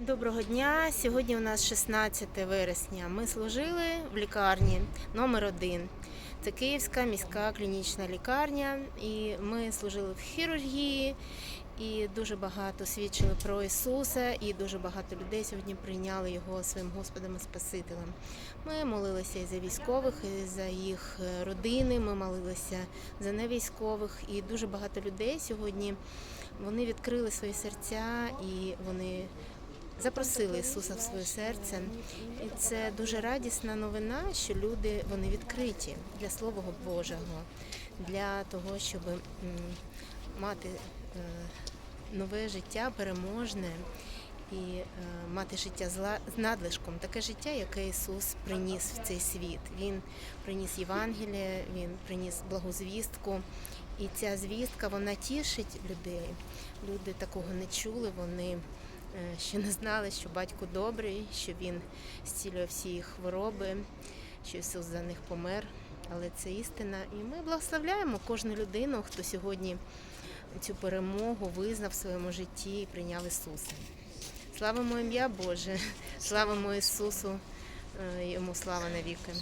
Доброго дня. Сьогодні у нас 16 вересня. Ми служили в лікарні номер 1 Це Київська міська клінічна лікарня. І ми служили в хірургії, і дуже багато свідчили про Ісуса, і дуже багато людей сьогодні прийняли його своїм Господом і Спасителем. Ми молилися і за військових, і за їх родини. Ми молилися за невійськових, і дуже багато людей сьогодні вони відкрили свої серця і вони запросили Ісуса в своє серце. І це дуже радісна новина, що люди вони відкриті для Слова Божого, для того, щоб мати е, нове життя переможне і е, мати життя з з надлишком, таке життя, яке Ісус приніс в цей світ. Він приніс Євангеліє, Він приніс благозвістку. І ця звістка вона тішить людей. Люди такого не чули, вони е, ще не знали, що батько добрий, що він зцілює всі їх хвороби, що Ісус за них помер. Але це істина. І ми благословляємо кожну людину, хто сьогодні цю перемогу визнав в своєму житті і прийняв Ісуса. Славимо ім'я Боже, славимо Ісусу, е, йому слава навіки.